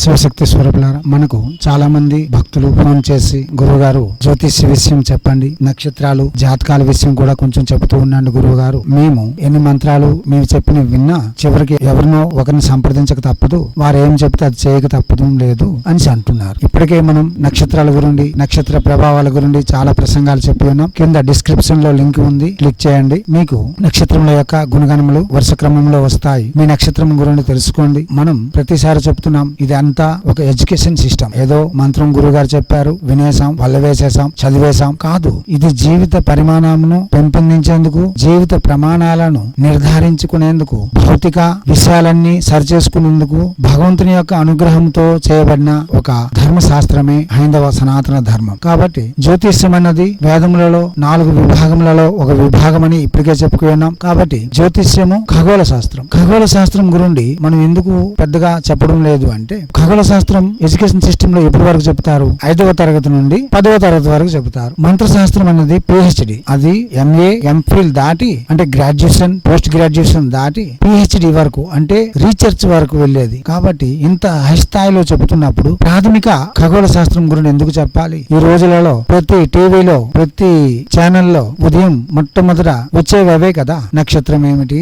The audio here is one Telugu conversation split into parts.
శివశక్తి స్వరూపులారా మనకు చాలా మంది భక్తులు ఫోన్ చేసి గురువుగారు జ్యోతిష్య విషయం చెప్పండి నక్షత్రాలు జాతకాల విషయం కూడా కొంచెం చెబుతూ ఉండండి గురువు గారు మేము ఎన్ని మంత్రాలు మేము చెప్పిన విన్నా చివరికి ఎవరినో ఒకరిని సంప్రదించక తప్పదు వారు ఏం చెప్తే అది చేయక తప్పదు లేదు అని అంటున్నారు. ఇప్పటికే మనం నక్షత్రాల గురించి నక్షత్ర ప్రభావాల గురించి చాలా ప్రసంగాలు చెప్పి ఉన్నాం. కింద డిస్క్రిప్షన్లో లింక్ ఉంది క్లిక్ చేయండి. మీకు నక్షత్రముల యొక్క గుణగణములు వరుస క్రమంలో వస్తాయి. మీ నక్షత్రం గురించి తెలుసుకోండి. మనం ప్రతిసారి చెప్తున్నాం ఇది అంతా ఒక ఎడ్యుకేషన్ సిస్టమ్. ఏదో మంత్రం గురువు గారు చెప్పారు వినేసాం వల్ల వేసేసాం చదివేశాం కాదు. ఇది జీవిత పరిమాణమును పెంపొందించేందుకు జీవిత ప్రమాణాలను నిర్ధారించుకునేందుకు భౌతిక విషయాలన్నీ సరిచేసుకునేందుకు భగవంతుని యొక్క అనుగ్రహంతో చేయబడిన ఒక ధర్మ శాస్త్రమే హైందవ సనాతన ధర్మం. కాబట్టి జ్యోతిష్యం అన్నది వేదములలో నాలుగు విభాగములలో ఒక విభాగం అని ఇప్పటికే చెప్పుకున్నాం కాబట్టి జ్యోతిష్యము ఖగోళ శాస్త్రం ఖగోళ శాస్త్రం గురుండి మనం ఎందుకు పెద్దగా చెప్పడం లేదు అంటే ఖగోళ శాస్త్రం ఎడ్యుకేషన్ సిస్టమ్లో ఎప్పటి వరకు చెప్తారు ఐదవ తరగతి నుండి పదవ తరగతి వరకు చెబుతారు. మంత్రశాస్త్రం అనేది పిహెచ్డి అది ఎంఏ ఎంఫిల్ దాటి అంటే గ్రాడ్యుయేషన్ పోస్ట్ గ్రాడ్యుయేషన్ దాటి పిహెచ్డి వరకు అంటే రీసెర్చ్ వరకు వెళ్ళేది. కాబట్టి ఇంత హై స్థాయిలో చెబుతున్నప్పుడు ప్రాథమిక ఖగోళ శాస్త్రం గురించి ఎందుకు చెప్పాలి? ఈ రోజులలో ప్రతి టీవీలో ప్రతి ఛానల్లో ఉదయం మొట్టమొదట వచ్చేవే అవే కదా? నక్షత్రం ఏమిటి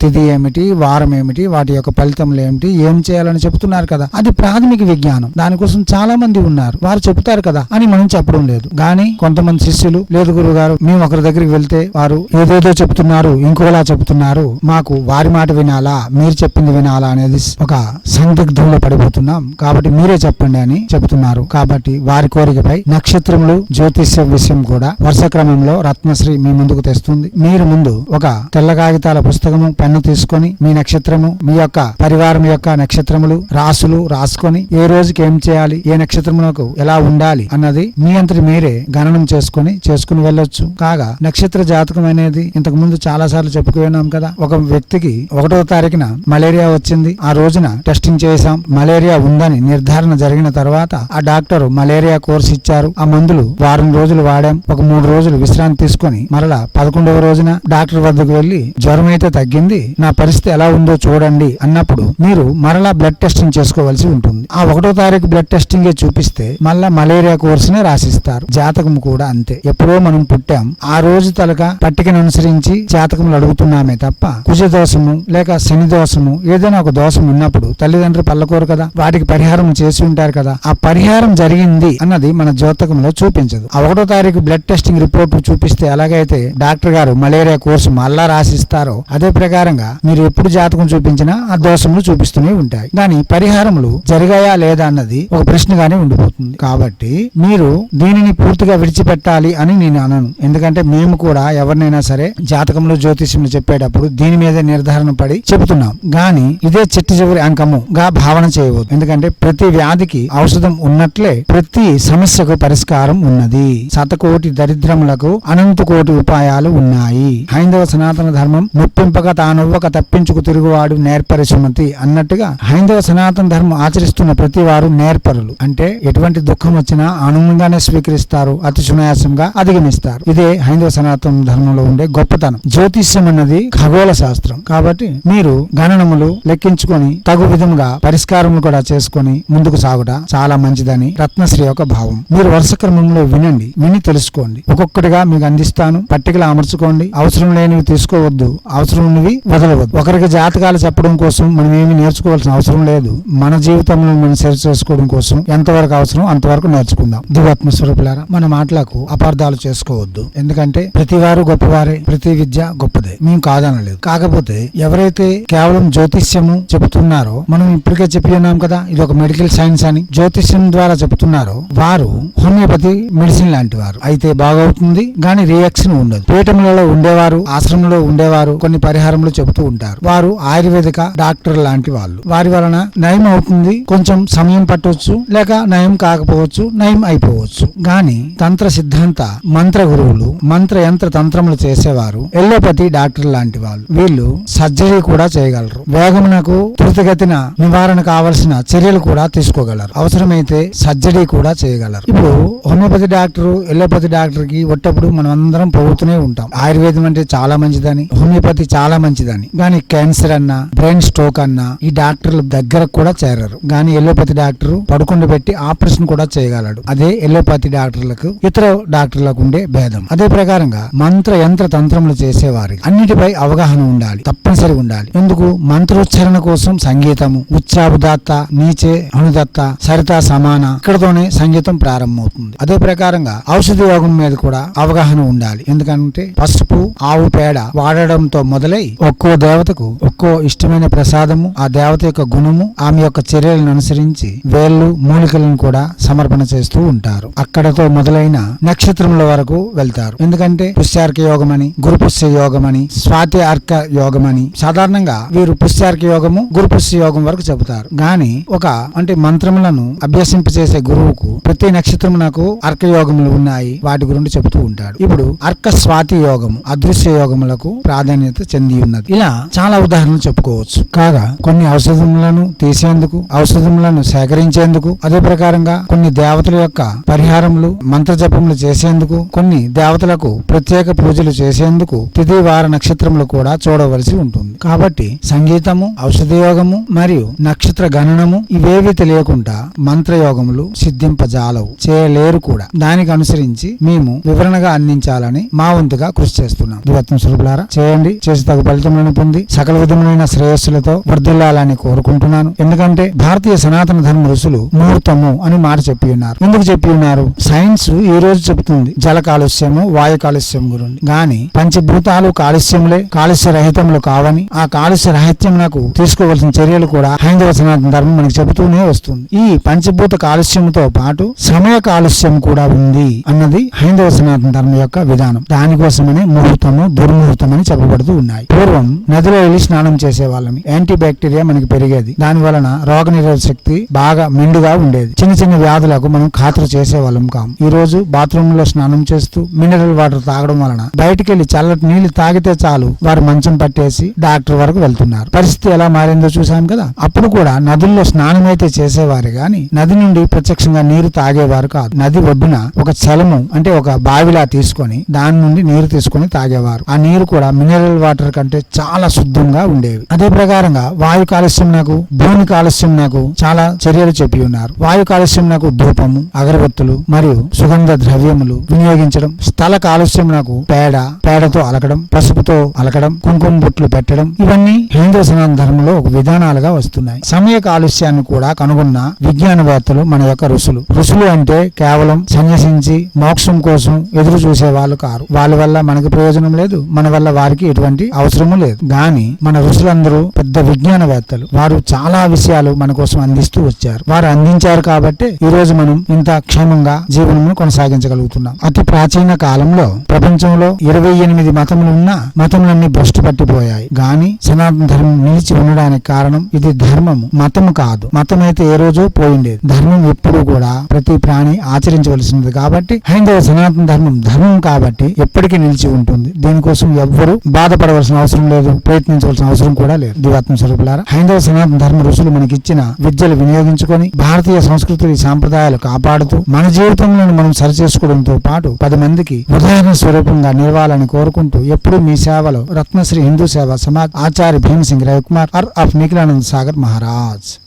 తిథి ఏమిటి వారం ఏమిటి వాటి యొక్క ఫలితములు ఏమిటి ఏం చేయాలని చెబుతున్నారు కదా? అది ప్రాథమిక విజ్ఞానం. దానికోసం చాలా మంది ఉన్నారు. వారు చెప్తారు కదా అని మనం చెప్పడం లేదు. కానీ కొంతమంది శిష్యులు లేదు గురువు గారు మేము ఒకరి దగ్గరికి వెళ్తే వారు ఏదేదో చెప్తున్నారు ఇంకోలా చెప్తున్నారు మాకు వారి మాట వినాలా మీరు చెప్పింది వినాలా అనేది ఒక సందిగ్ధంలో పడిపోతున్నాం. కాబట్టి మీరే చెప్పండి అని చెప్తున్నారు కాబట్టి వారి కోరికపై నక్షత్రములు జ్యోతిష్య విషయం కూడా వరుస క్రమంలో రత్నశ్రీ మీ ముందుకు తెస్తుంది. మీరు ముందు ఒక తెల్ల కాగితాల పుస్తకము పెన్ను తీసుకొని మీ నక్షత్రము మీ యొక్క పరివారం యొక్క నక్షత్రములు రాసులు రాసుకొని ఏ రోజుకి ఏం చేయాలి ఏ నక్షత్రమునకు ఎలా ఉండాలి అన్నది మీ అంతటి మీరే గణనం చేసుకొని చేసుకుని వెళ్ళొచ్చు. కాగా నక్షత్ర జాతకం అనేది ఇంతకు ముందు చాలా సార్లు చెప్పుకున్నాం కదా. ఒక వ్యక్తికి ఒకటో తారీఖున మలేరియా వచ్చింది. ఆ రోజున టెస్టింగ్ చేశాం. మలేరియా ఉందని నిర్ధారణ జరిగిన తర్వాత ఆ డాక్టర్ మలేరియా కోర్స్ ఇచ్చారు. ఆ మందులు వారం రోజులు వాడాం. ఒక మూడు రోజులు విశ్రాంతి తీసుకొని మరలా పదకొండవ రోజున డాక్టర్ వద్దకు వెళ్ళి జ్వరం అయితే తగ్గింది. నా పరిస్థితి ఎలా ఉందో చూడండి అన్నప్పుడు మీరు మరలా బ్లడ్ టెస్టింగ్ చేసుకోవాల్సి ఉంటుంది. ఆ ఒకటో తారీఖు బ్లడ్ టెస్టింగ్ చూపిస్తే మళ్ళా మలేరియా కోర్సునే రాసిస్తారు. జాతకం కూడా అంతే. ఎప్పుడో మనం పుట్టాం. ఆ రోజు తలక పట్టికను అనుసరించి జాతకములు అడుగుతున్నామే తప్ప కుజ దోషము లేక శని దోషము ఏదైనా ఒక దోషం ఉన్నప్పుడు తల్లిదండ్రులు పల్లకోరు కదా. వాటికి పరిహారం చేసి ఉంటారు కదా. ఆ పరిహారం జరిగింది అన్నది మన జాతకంలో చూపించదు. ఆ ఒకటో తారీఖు బ్లడ్ టెస్టింగ్ రిపోర్ట్ చూపిస్తే ఎలాగైతే డాక్టర్ గారు మలేరియా కోర్సు మళ్ళా రాసిస్తారో అదే ప్రకారంగా మీరు ఎప్పుడు జాతకం చూపించినా ఆ దోషములు చూపిస్తూనే ఉంటాయి. దాని పరిహారములు జరిగాయా లేదా అన్నది ఒక ప్రశ్నగానే ఉండిపోతుంది. కాబట్టి మీరు దీనిని పూర్తిగా విడిచిపెట్టాలి అని నేను అనను. ఎందుకంటే మేము కూడా ఎవరినైనా సరే జాతకంలో జ్యోతిష్యంలో చెప్పేటప్పుడు దీని మీద నిర్ధారణ పడి చెబుతున్నాం. గాని ఇదే చిట్ట చివరి అంకము గా భావన చేయవద్దు. ఎందుకంటే ప్రతి వ్యాధికి ఔషధం ఉన్నట్లే ప్రతి సమస్యకు పరిష్కారం ఉన్నది. శతకోటి దరిద్రములకు అనంత కోటి ఉపాయాలు ఉన్నాయి. హైందవ సనాతన ధర్మం నొప్పింపక తానొవ్వక తప్పించుకు తిరుగువాడు నేర్పరి సుమతి అన్నట్టుగా హైందవ సనాతన ధర్మం ఆచరిస్తున్న ప్రతి వారు నేర్పరులు. అంటే ఎటువంటి దుఃఖం వచ్చినా ఆనందంగానే స్వీకరిస్తారు అతి సునాయాసంగా అధిగమిస్తారు. ఇదే హైందవ సనాతన ధర్మంలో ఉండే గొప్పతనం. జ్యోతిష్యం అన్నది ఖగోళ శాస్త్రం. కాబట్టి మీరు గణనములు లెక్కించుకొని తగు విధముగా పరిష్కారములు కూడా చేసుకొని ముందుకు సాగుట చాలా మంచిదని రత్నశ్రీ యొక్క భావం. మీరు వరుస క్రమంలో వినండి విని తెలుసుకోండి. ఒక్కొక్కటిగా మీకు అందిస్తాను. పట్టికలు అమర్చుకోండి. అవసరం లేనివి తీసుకోవద్దు. అవసరం ఉన్నవి వదలవద్దు. ఒకరికి జాతకాలు చెప్పడం కోసం మనం ఏమి నేర్చుకోవాల్సిన అవసరం లేదు. మన జీవితం జీవితంలో మనం సరి చేసుకోవడం కోసం ఎంతవరకు అవసరం అంతవరకు నేర్చుకుందాం. దివాత్మ స్వరూపులారా మన మాటలకు అపార్థాలు చేసుకోవద్దు. ఎందుకంటే ప్రతి వారు గొప్పవారే ప్రతి విద్య గొప్పదే. మేము కాదనలేదు. కాకపోతే ఎవరైతే కేవలం జ్యోతిష్యము చెబుతున్నారో మనం ఇప్పటికే చెప్పి ఉన్నాం కదా ఇది ఒక మెడికల్ సైన్స్ అని జ్యోతిష్యం ద్వారా చెబుతున్నారో వారు హోమియోపతి మెడిసిన్ లాంటి వారు. అయితే బాగవుతుంది కానీ రియాక్షన్ ఉండదు. పీఠములలో ఉండేవారు ఆశ్రమంలో ఉండేవారు కొన్ని పరిహారములు చెబుతూ ఉంటారు. వారు ఆయుర్వేదిక డాక్టర్ లాంటి వాళ్ళు. వారి వలన నయం అవుతుంది ఉంటుంది కొంచెం సమయం పట్టవచ్చు లేక నయం కాకపోవచ్చు నయం అయిపోవచ్చు. గాని తంత్ర సిద్ధాంత మంత్ర గురువులు మంత్ర యంత్ర తంత్రములు చేసేవారు ఎల్లోపతి డాక్టర్ లాంటి వాళ్ళు. వీళ్ళు సర్జరీ కూడా చేయగలరు. వేగమునకు త్వరితగతిన నివారణ కావలసిన చర్యలు కూడా తీసుకోగలరు. అవసరమైతే సర్జరీ కూడా చేయగలరు. ఇప్పుడు హోమియోపతి డాక్టర్ ఎల్లోపతి డాక్టర్కి ఒట్టప్పుడు మనం అందరం పోగుతూనే ఉంటాం. ఆయుర్వేదం అంటే చాలా మంచిదని హోమియోపతి చాలా మంచిదని. కానీ క్యాన్సర్ అన్నా బ్రెయిన్ స్ట్రోక్ అన్నా ఈ డాక్టర్ల దగ్గర కూడా చేరరు. కానీ ఎల్లోపతి డాక్టర్ పడుకుండా పెట్టి ఆపరేషన్ కూడా చేయగలడు. అదే ఎల్లోపతి డాక్టర్లకు ఇతర డాక్టర్లకు ఉండే భేదం. అదే ప్రకారంగా మంత్ర యంత్ర తంత్రములు చేసేవారికి అన్నిటిపై అవగాహన ఉండాలి తప్పనిసరి ఉండాలి. ఎందుకు? మంత్రోచ్చారణ కోసం సంగీతము ఉచ్చాబుదాత్త నీచే అనుదత్త సరిత సమాన ఇక్కడతోనే సంగీతం ప్రారంభమవుతుంది. అదే ప్రకారంగా ఔషధ యోగం మీద కూడా అవగాహన ఉండాలి. ఎందుకంటే పసుపు ఆవు పేడ వాడడంతో మొదలై ఒక్కో దేవతకు ఒక్కో ఇష్టమైన ప్రసాదము ఆ దేవత యొక్క గుణము ఆమె యొక్క చర్య చర్యలను అనుసరించి వేళ్ళు మూలికలను కూడా సమర్పణ చేస్తూ ఉంటారు. అక్కడతో మొదలైన నక్షత్రముల వరకు వెళ్తారు. ఎందుకంటే పుష్యార్క యోగం అని గురు పుష్య యోగం అని స్వాతి అర్క యోగం అని సాధారణంగా వీరు పుష్యార్క యోగము గురు పుష్య యోగం వరకు చెబుతారు. గాని ఒక అంటే మంత్రములను అభ్యసింపచేసే గురువుకు ప్రతి నక్షత్రమునకు అర్క యోగములు ఉన్నాయి వాటి గురించి చెబుతూ ఉంటాడు. ఇప్పుడు అర్క స్వాతి యోగము అదృశ్య యోగములకు ప్రాధాన్యత చెంది ఉన్నది. ఇలా చాలా ఉదాహరణలు చెప్పుకోవచ్చు. కాగా కొన్ని ఔషధములను తీసేందుకు ఔషధములను సేకరించేందుకు అదే ప్రకారంగా కొన్ని దేవతల యొక్క పరిహారములు మంత్ర జపములు చేసేందుకు కొన్ని దేవతలకు ప్రత్యేక పూజలు చేసేందుకు తిథి వార నక్షత్రములు కూడా చూడవలసి ఉంటుంది. కాబట్టి సంగీతము ఔషధ యోగము మరియు నక్షత్ర గణనము ఇవేవి తెలియకుండా మంత్రయోగములు సిద్ధింపజాలవు చేయలేరు కూడా. దానికి అనుసరించి మేము వివరణగా అందించాలని మా వంతుగా కృషి చేస్తున్నాం. దివత్వం స్వరూపులారా చేయండి. చేసి తగు ఫలితములను పొంది సకల విధములైన శ్రేయస్సులతో వర్ధిల్లాలని కోరుకుంటున్నాను. ఎందుకంటే భారతీయ సనాతన ధర్మ ఋషులు ముహూర్తము అని మాట చెప్పి ఉన్నారు. ఎందుకు చెప్పి ఉన్నారు? సైన్స్ ఈ రోజు చెబుతుంది. జల కాలుష్యము వాయు కాలుష్యం గురించి. గాని పంచభూతాలు కాలుష్యములే కాలుష్య రహితములు కావని ఆ కాలుష్య రహిత్యం నాకు తీసుకోవాల్సిన చర్యలు కూడా హైందవ సనాతన ధర్మం మనకు చెబుతూనే వస్తుంది. ఈ పంచభూత కాలుష్యంతో పాటు సమయ కాలుష్యం కూడా ఉంది అన్నది హైందవ సనాతన ధర్మం యొక్క విధానం. దానికోసమని ముహూర్తము దుర్ముహూర్తం అని చెప్పబడుతూ ఉన్నాయి. పూర్వం నదిలో వెళ్ళి స్నానం చేసే వాళ్ళమి యాంటీ బ్యాక్టీరియా మనకి పెరిగేది. దాని వలన రోగ నిరోధక శక్తి బాగా మెండుగా ఉండేది. చిన్న చిన్న వ్యాధులకు మనం ఖాతరు చేసే వాళ్ళం కాము ఈ రోజు బాత్రూమ్లో స్నానం చేస్తూ మినరల్ వాటర్ తాగడం వలన బయటికి వెళ్ళి చల్లటి నీళ్ళు తాగితే చాలు వారు మంచం పట్టేసి డాక్టర్ వరకు వెళ్తున్నారు. పరిస్థితి ఎలా మారిందో చూసాం కదా? అప్పుడు కూడా నదుల్లో స్నానం అయితే చేసేవారు గాని నది నుండి ప్రత్యక్షంగా నీరు తాగేవారు కాదు. నది ఒడ్డున ఒక చలము అంటే ఒక బావిలా తీసుకొని దాని నుండి నీరు తీసుకొని తాగేవారు. ఆ నీరు కూడా మినరల్ వాటర్ కంటే చాలా శుద్ధంగా ఉండేవి. అదే ప్రకారంగా వాయు కాలుష్యం నాకు భూమి కాలుష్యం నాకు చాలా చర్యలు చెప్పి ఉన్నారు. వాయు కాలుష్యం నాకు ధూపము అగరబత్తులు మరియు సుగంధ ద్రవ్యములు వినియోగించడం స్థల కాలుష్యం నాకు పేడ పేడతో అలకడం పసుపుతో అలకడం కుంకుమ బొట్లు పెట్టడం ఇవన్నీ హిందూ సనాతన ధర్మంలో ఒక విధానాలుగా వస్తున్నాయి. సమయ కాలుష్యాన్ని కూడా కనుగొన్న విజ్ఞానవేత్తలు మన యొక్క ఋషులు. ఋషులు అంటే కేవలం సన్యసించి మోక్షం కోసం ఎదురు చూసే వాళ్ళు కారు. వాళ్ళ వల్ల మనకి ప్రయోజనం లేదు మన వల్ల వారికి ఎటువంటి అవసరము లేదు. గాని మన ఋషులందరూ పెద్ద విజ్ఞానవేత్తలు. వారు చాలా విషయాలు మన కోసం అందిస్తూ వచ్చారు. వారు అందించారు కాబట్టి ఈ రోజు మనం ఇంత క్షేమంగా జీవనము కొనసాగించగలుగుతున్నాం. అతి ప్రాచీన కాలంలో ప్రపంచంలో ఇరవై ఎనిమిది మతములు ఉన్న మతములన్నీ భ్రష్టు పట్టిపోయాయి. గాని సనాతన ధర్మం నిలిచి ఉండడానికి కారణం ఇది ధర్మము. మతము కాదు. మతం అయితే ఏ రోజు పోయిండేది. ధర్మం ఎప్పుడు కూడా ప్రతి ప్రాణి ఆచరించవలసినది కాబట్టి హైందవ సనాతన ధర్మం ధర్మం కాబట్టి ఎప్పటికీ నిలిచి ఉంటుంది. దీనికోసం ఎవ్వరూ బాధపడవలసిన అవసరం లేదు. ప్రయత్నించవలసిన అవసరం కూడా లేదు. దివాత్మ స్వరూపులారా హైందవ సనాతన ధర్మ ఋషులు మనకిచ్చిన విద్యలు వినియోగించుకొని భారతీయ సంస్కృతి సాంప్రదాయాలు కాపాడుతూ మన జీవితంలో మనం సరిచేసుకోవడంతో పాటు పది మందికి ఉదాహరణ స్వరూపంగా నిలవాలని కోరుకుంటూ ఎప్పుడూ మీ సేవలో రత్నశ్రీ హిందూ సేవ సమాజ్ ఆచార్య భీమసింగ్ రవికుమార్ అర్ ఆఫ్ నిఖిలానంద్ సాగర్ మహారాజ్.